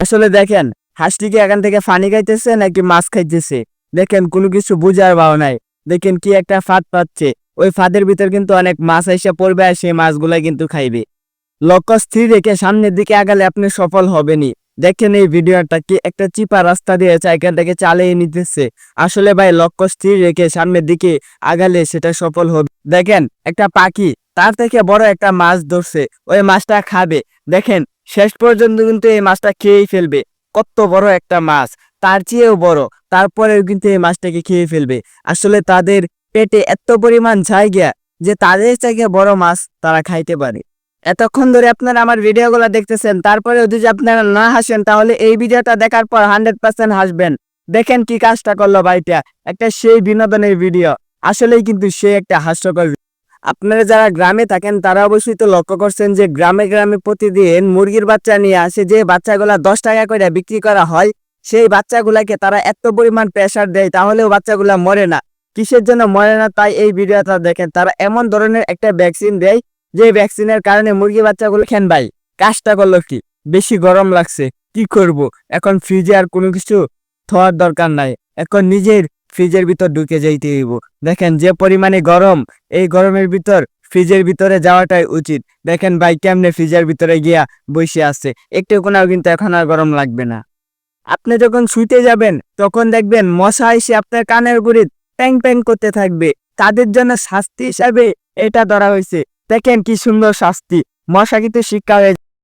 আসলে দেখেন, হাঁসটি এখান থেকে ফানি খাইতেছে নাকি মাছ খাইতেছে? দেখেন, কোনো কিছু বুঝার ভাও নাই। দেখেন কি একটা ফাঁদ পাচ্ছে। ওই ফাঁদের ভিতর কিন্তু অনেক মাছ এসে পড়বে আর সেই মাছগুলা কিন্তু খাইবে। লক্ষ্য স্থির রেখে সামনের দিকে আগালে আপনি সফল হবেনি দেখেন এই ভিডিওটা কি একটা চিপা রাস্তা দিয়ে থেকে চালিয়ে নিতেছে। আসলে ভাই, লক্ষ্য স্থির রেখে সামনের দিকে আগালে সেটা সফল হবে। দেখেন, একটা পাখি তার থেকে বড় একটা মাছ ধরছে, ওই মাছটা খাবে। দেখেন, শেষ পর্যন্ত কিন্তু এই মাছটা খেয়েই ফেলবে। কত বড় একটা মাছ, তার চেয়েও বড়। তারপরেও কিন্তু এই মাছটাকে খেয়ে ফেলবে। আসলে তাদের পেটে এত পরিমাণ জায়গা যে তাদের থেকে বড় মাছ তারা খাইতে পারে। এতক্ষণ ধরে আপনারা আমার ভিডিওগুলো দেখতেছেন, তারপরেও যদি আপনারা না হাসেন, তাহলে এই ভিডিওটা দেখার পর হান্ড্রেড পার্সেন্ট হাসবেন। দেখেন কি কাজটা করল ভাইটা, একটা সেই বিনোদনের ভিডিও। আসলেই কিন্তু সে একটা হাস্যকর আপনারা যারা গ্রামে থাকেন, তারা অবশ্যই তো লক্ষ্য করছেন যে গ্রামে গ্রামে প্রতিদিন মুরগির বাচ্চা নিয়ে আসে, যে বাচ্চাগুলা দশ টাকা করে বিক্রি করা হয়, সেই বাচ্চাগুলাকে তারা এত পরিমাণ প্রেশার দেয়, তাহলেও বাচ্চাগুলা মরে না। কিসের জন্য মরে না, তাই এই ভিডিওটা দেখেন। তারা এমন ধরনের একটা ভ্যাকসিন দেয়, যে ভ্যাকসিনের কারণে মুরগি বাচ্চাগুলো খেন ভাই কাজটা করল কি? বেশি গরম লাগছে, কি করব? এখন ফ্রিজে আর কোনো কিছু থওয়ার দরকার নাই। এখন নিজের ফ্রিজের ভিতর ঢুকে যাইতে হইব। দেখেন, যে পরিমাণে গরম, এই গরমের ভিতর ফ্রিজের ভিতরে যাওয়াটাই উচিত। দেখেন, ভাই কেমনে ফ্রিজের ভিতরে গিয়া বসে আছে। একটু কোনাও কিন্তু এখন আর গরম লাগবে না। আপনি যখন শুইতে যাবেন, তখন দেখবেন মশা এসে আপনার কানের গুড়ি প্যাং প্যাং করতে থাকবে। তাদের জন্য শাস্তি হিসাবে এটা ধরা হয়েছে। দেখেন কি সুন্দর শাস্তি। মশা কিন্তু শিক্ষা হয়ে